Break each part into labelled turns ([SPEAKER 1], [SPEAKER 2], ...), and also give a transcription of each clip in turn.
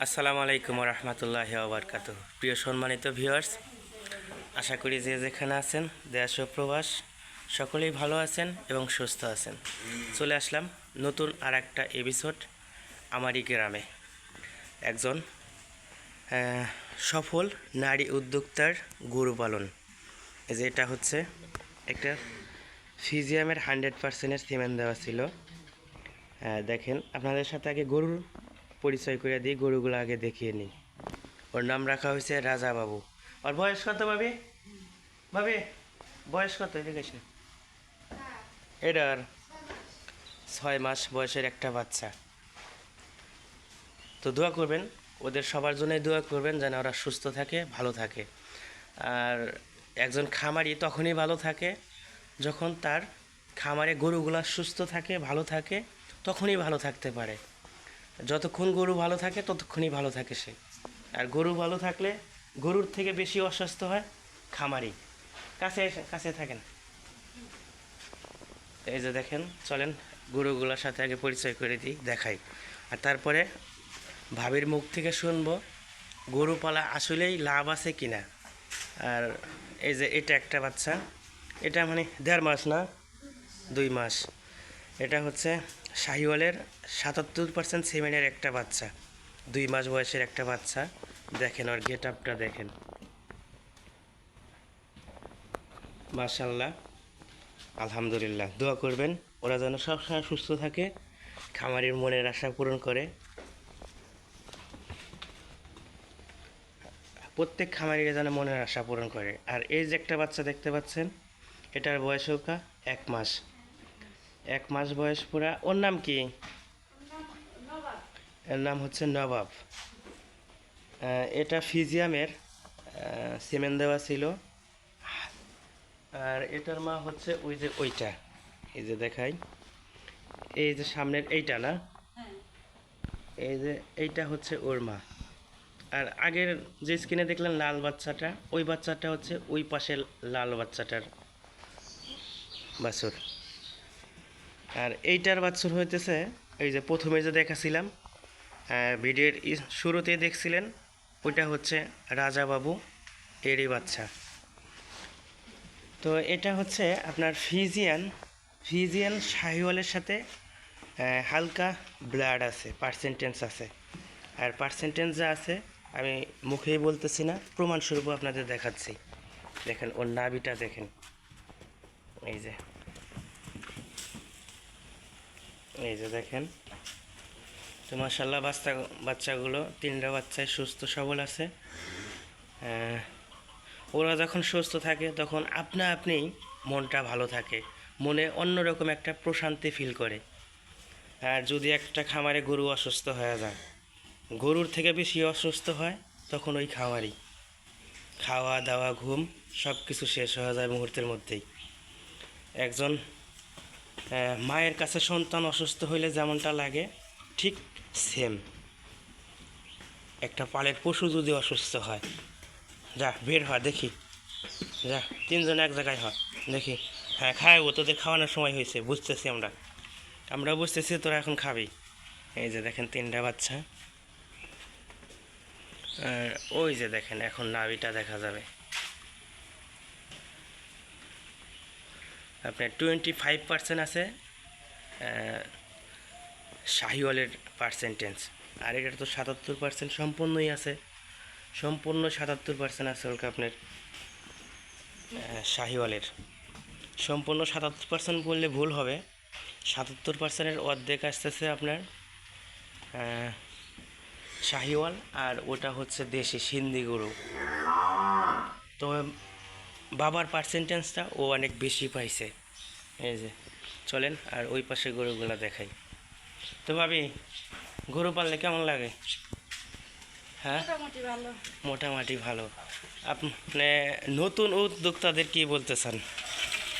[SPEAKER 1] আসসালামু আলাইকুম রহমতুল্লাহ আবরকাত প্রিয় সম্মানিত ভিউয়ার্স, আশা করি যে যেখানে আছেন, দেশ ও প্রবাস, সকলেই ভালো আছেন এবং সুস্থ আছেন। চলে আসলাম নতুন আর একটা এপিসোড আমারই গ্রামে। একজন সফল নারী উদ্যোক্তার গরু পালন। যে এটা হচ্ছে একটা ফিজিয়ামের হান্ড্রেড পার্সেন্টের সিমেন্ট দেওয়া ছিল। দেখেন, আপনাদের সাথে আগে গরুর পরিচয় করে দিই, গরুগুলো আগে দেখিয়ে নিই। ওর নাম রাখা হয়েছে রাজা বাবু। ওর বয়স কত ভাবি? ভাবি, বয়স কত? দেখিস না এটার ছয় মাস বয়সের একটা বাচ্চা। তো দোয়া করবেন, ওদের সবার জন্যই দোয়া করবেন যেন ওরা সুস্থ থাকে, ভালো থাকে। আর একজন খামারি তখনই ভালো থাকে, যখন তার খামারে গরুগুলা সুস্থ থাকে, ভালো থাকে, তখনই ভালো থাকতে পারে। যতক্ষণ গরু ভালো থাকে, ততক্ষণই ভালো থাকে সে। আর গরু ভালো থাকলে গরুর থেকে বেশি অসুস্থ হয় খামারি। কাছে কাছে থাকেন। এই যে দেখেন, চলেন গরুগুলোর সাথে আগে পরিচয় করে দিই, দেখাই। আর তারপরে ভাবির মুখ থেকে শুনব গরু পালা আসলেই লাভ আছে কি না আর এই যে এটা একটা বাচ্চা, এটা মানে দেড় মাস না, দুই মাস। এটা হচ্ছে শাহিওয়ালের সাতাত্তর পার্সেন্ট সেমেনের একটা বাচ্চা। দুই মাস বয়সের একটা বাচ্চা। দেখেন ওর গেট আপটা দেখেন। মাশাল্লাহ আলহামদুলিল্লাহ। দোয়া করবেন, ওরা যেন সবসময় সুস্থ থাকে, খামারের মনের আশা পূরণ করে। প্রত্যেক খামারিরা যেন মনের আশা পূরণ করে। আর এই যে একটা বাচ্চা দেখতে পাচ্ছেন, এটার বয়স হোকা এক মাস। এক মাস বয়স পুরা, ওর নাম কি? এর নাম হচ্ছে নবাব। এটা ফিজিয়ামের সিমেন্ট দেওয়া ছিল। আর এটার মা হচ্ছে ওই যে ওইটা, এই যে দেখাই। এই যে সামনের এইটা না? এই যে এইটা হচ্ছে ওর মা। আর আগের যে স্ক্রিনে দেখলেন লাল বাচ্চাটা, ওই বাচ্চাটা হচ্ছে ওই পাশের লাল বাচ্চাটার বাছুর। আর এইটার বাছুর হইতেছে, এই যে প্রথমে যে দেখাছিলাম ভিডিওর শুরুতেই দেখছিলেন, ওইটা হচ্ছে রাজা বাবু এরই বাচ্চা। তো এটা হচ্ছে আপনার ফিজিয়ান ফিজিয়ান শাহিওয়ালের সাথে হালকা ব্লাড আছে পার্সেন্টেন্স আছে। আর পার্সেন্টেন্স যা আছে, আমি মুখেই বলতেছি না, প্রমাণস্বরূপ আপনাদের দেখাচ্ছি। দেখেন, ওর নাভিটা দেখেন। এই যে। এই যে দেখেন। তো মাসাল্লাহ বাচ্চা, বাচ্চাগুলো, তিনটা বাচ্চায় সুস্থ, সবল আছে। ওরা যখন সুস্থ থাকে, তখন আপনা আপনি মনটা ভালো থাকে। মনে অন্যরকম একটা প্রশান্তি ফিল করে। আর যদি একটা খামারে গরু অসুস্থ হয়ে যায়, গরুর থেকে বেশি অসুস্থ হয়, তখন ওই খামারই। খাওয়া, দাওয়া, ঘুম সব কিছু শেষ হয়ে যায় মুহূর্তের মধ্যেই। একজন মায়ের কাছে সন্তান অসুস্থ হইলে যেমনটা লাগে, ঠিক সেম। একটা পালের পশু যদি অসুস্থ হয়, যা, বের হয় দেখি। যা, তিনজন এক জায়গায় হয় দেখি। হ্যাঁ খাওয়াবো তোদের খাওয়ানোর সময় হয়েছে, বুঝতেছি আমরা। আমরা বুঝতেছি তোরা এখন খাবি। এই যে দেখেন তিনটা বাচ্চা। আর ওই যে দেখেন, এখন নাভিটা দেখা যাবে। আপনার টোয়েন্টি ফাইভ পার্সেন্ট আছে শাহিওয়ালের পার্সেন্টেজ আর এটা তো সাতাত্তর পার্সেন্ট সম্পূর্ণই আছে। সম্পূর্ণ সাতাত্তর পার্সেন্ট আছে ওকে আপনার শাহিওয়ালের। সম্পূর্ণ সাতাত্তর পার্সেন্ট বললে ভুল হবে। সাতাত্তর পার্সেন্টের অর্ধেক আসতেছে আপনার শাহিওয়াল আর ওটা হচ্ছে দেশি সিন্ধি গরু। তো বাবার পার্সেন্টেজটা ও অনেক বেশি পাইছে। এই যে, চলেন আর ওই পাশে গরুগুলো দেখাই। তো ভাবি গরু পাললে কেমন লাগে? হ্যাঁ?
[SPEAKER 2] মোটামুটি ভালো।
[SPEAKER 1] আপনি নতুন উদ্যোক্তাদের কি বলতে চান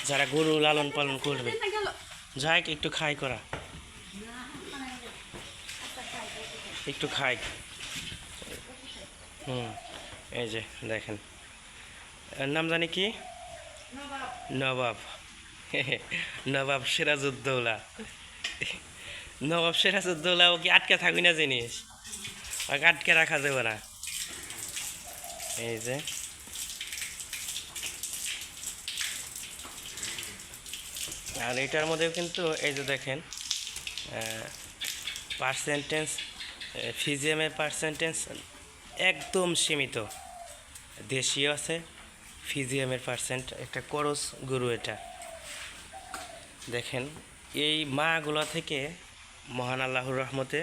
[SPEAKER 1] যারা গরু লালন পালন করবে। যাই একটু খাই করা। একটু খাই। হুম এই যে দেখেন। এর নাম জানি কি? নবাব। নবাব সিরাজউদ্দৌলা। নবাব সিরাজউদ্দৌলা ও কি আটকে থাকবি না জিনিস ওকে আটকে রাখা যাবে না এই যে আর এটার মধ্যেও কিন্তু এই যে দেখেন পার্সেন্টেজ ফিজিয়ামের পার্সেন্টেজ একদম সীমিত দেশীয় আছে ফিজিয়ামের পার্সেন্ট একটা করস গরু এটা দেখেন এই মাগুলো থেকে মহান আল্লাহর রহমতে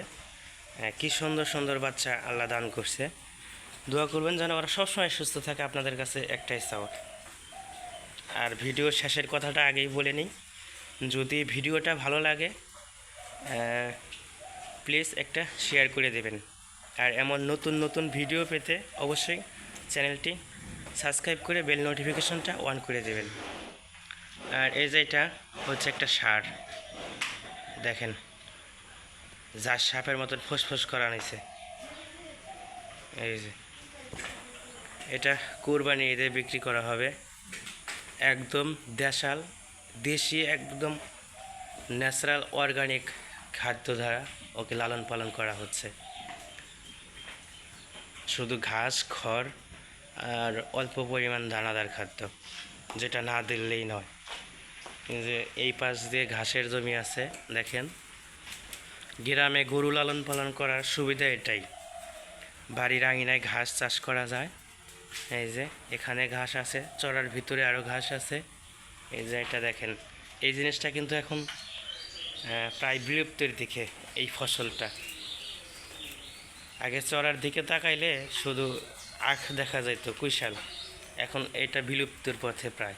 [SPEAKER 1] কি সুন্দর সুন্দর বাচ্চা আল্লাহ দান করছে। দোয়া করবেন যেন ওরা সবসময় সুস্থ থাকে, আপনাদের কাছে একটাই চাওয়া। আর ভিডিও শেষের কথাটা আগেই বলে নিই, যদি ভিডিওটা ভালো লাগে প্লিজ একটা শেয়ার করে দেবেন। আর এমন নতুন নতুন ভিডিও পেতে অবশ্যই চ্যানেলটি সাবস্ক্রাইব করে বেল নোটিফিকেশনটা অন করে দেবেন। আর এই যে এটা হচ্ছে একটা সার। দেখেন। যার সাপের মতন ফোসফোস করা নিছে। এই যে। এটা কোরবানি ঈদে বিক্রি করা হবে। একদম দেশাল, দেশি, একদম ন্যাচারাল, অর্গানিক খাদ্য দ্বারা ওকে লালন পালন করা হচ্ছে। শুধু ঘাস, খড় আর অল্প পরিমাণ দানাদার খাদ্য, যেটা না দিলেই নয়। যে এই পাশ দিয়ে ঘাসের জমি আছে, দেখেন। গ্রামে গরু লালন পালন করার সুবিধা এটাই। বাড়ির আঙিনায় ঘাস চাষ করা যায়। এই যে, এখানে ঘাস আছে, চড়ার ভিতরে আরও ঘাস আছে। এই যে, এটা দেখেন, এই জিনিসটা কিন্তু এখন প্রায় বিলুপ্তির দিকে এই ফসলটা। আগে চড়ার দিকে তাকাইলে শুধু আখ দেখা যাইত, কুইশাল। এখন এটা বিলুপ্তির পথে প্রায়।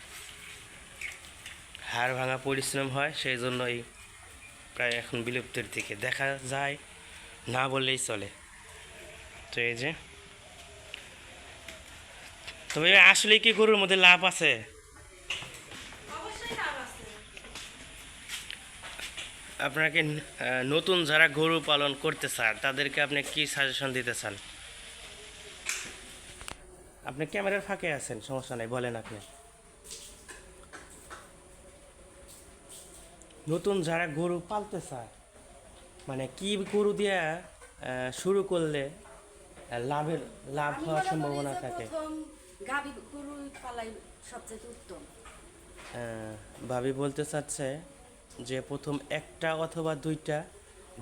[SPEAKER 1] হাড় ভাঙা পরিশ্রম হয়, সেই জন্যই প্রায় এখন বিলুপ্তির দিকে। দেখা যায় না বললেই চলে। তো এই যে। তবে আসলে কি গরুর মধ্যে লাভ আছে? আপনাকে নতুন যারা গরু পালন করতে চান তাদেরকে আপনি কি সাজেশন দিতে চান? আপনি ক্যামেরার ফাঁকে আছেন সমস্যা নেই বলেন আপনি। নতুন যারা গরু পালতে চায় মানে কি গরু দিয়ে শুরু করলে লাভের লাভ হওয়ার সম্ভাবনা থাকে? ভাবি বলতে চাচ্ছে যে প্রথম একটা অথবা দুইটা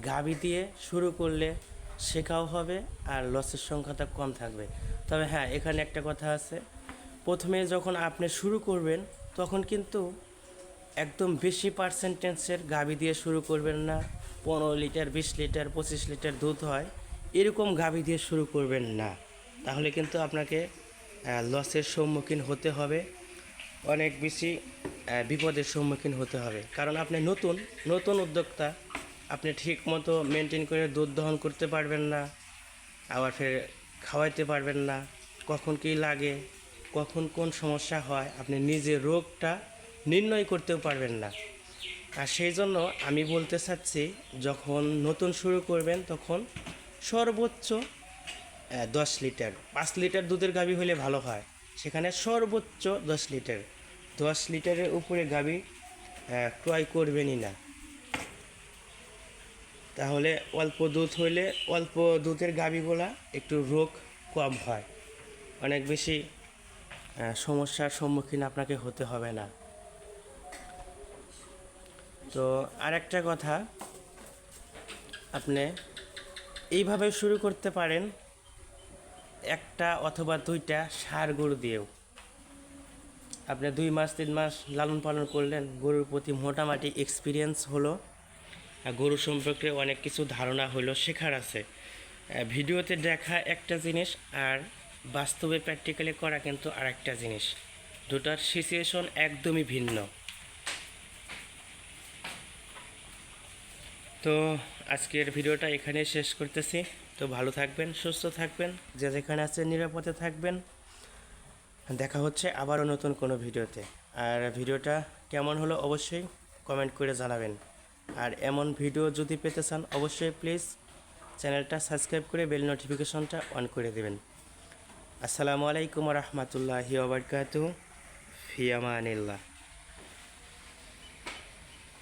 [SPEAKER 1] গাবি দিয়ে শুরু করলে শেখাও হবে আর লসের সংখ্যাটা কম থাকবে। তবে হ্যাঁ এখানে একটা কথা আছে। প্রথমে যখন আপনি শুরু করবেন তখন কিন্তু একদম বেশি পার্সেন্টেন্সের গাবি দিয়ে শুরু করবেন না। পনেরো লিটার, বিশ লিটার, পঁচিশ লিটার দুধ হয়, এরকম গাবি দিয়ে শুরু করবেন না। তাহলে কিন্তু আপনাকে লসের সম্মুখীন হতে হবে। অনেক বেশি বিপদের সম্মুখীন হতে হবে। কারণ আপনি নতুন নতুন উদ্যোক্তা, আপনি ঠিক মতো মেনটেন করে দুধ দহন করতে পারবেন না, আবার ফের খাওয়াইতে পারবেন না। কখন কী লাগে, কখন কোন সমস্যা হয়, আপনি নিজে রোগটা নির্ণয় করতেও পারবেন না। আর সেই জন্য আমি বলতে চাচ্ছি, যখন নতুন শুরু করবেন তখন সর্বোচ্চ দশ লিটার, পাঁচ লিটার দুধের গাভী হলে ভালো হয়। সেখানে সর্বোচ্চ দশ লিটার, দশ লিটারের উপরে গাভী ক্রয় করবেনই না। তাহলে অল্প দুধ হইলে অল্প দুধের গাভীগুলা একটু রোগ কম হয়। অনেক বেশি সমস্যার সম্মুখীন আপনাকে হতে হবে না। তো আরেকটা কথা, আপনি এইভাবে শুরু করতে পারেন একটা অথবা দুইটা সার গরু দিয়েও। আপনি দুই মাস, তিন মাস লালন পালন করলেন, গরুর প্রতি মোটামুটি এক্সপিরিয়েন্স হলো। আর গরু সম্পর্কে অনেক কিছু ধারণা হলো, শেখার আছে। ভিডিওতে দেখা একটা জিনিস আর বাস্তবে প্র্যাকটিক্যালি করা কিন্তু আরেকটা জিনিস। দুটার সিচুয়েশন একদমই ভিন্ন। তো আজকের ভিডিওটা এখানে শেষ করতেছি। তো ভালো থাকবেন, সুস্থ থাকবেন, যে যেখানে আছে নিরাপদে থাকবেন। দেখা হচ্ছে আবারও নতুন কোনো ভিডিওতে। আর ভিডিওটা কেমন হলো অবশ্যই কমেন্ট করে জানাবেন। আর এমন ভিডিও যদি পেতে চান, অবশ্যই প্লিজ চ্যানেলটা সাবস্ক্রাইব করে বেল নোটিফিকেশনটা অন করে দেবেন। আসসালামু আলাইকুম রহমতুল্লাহি ওবরকাতু ফিয়ামানিল্লাহ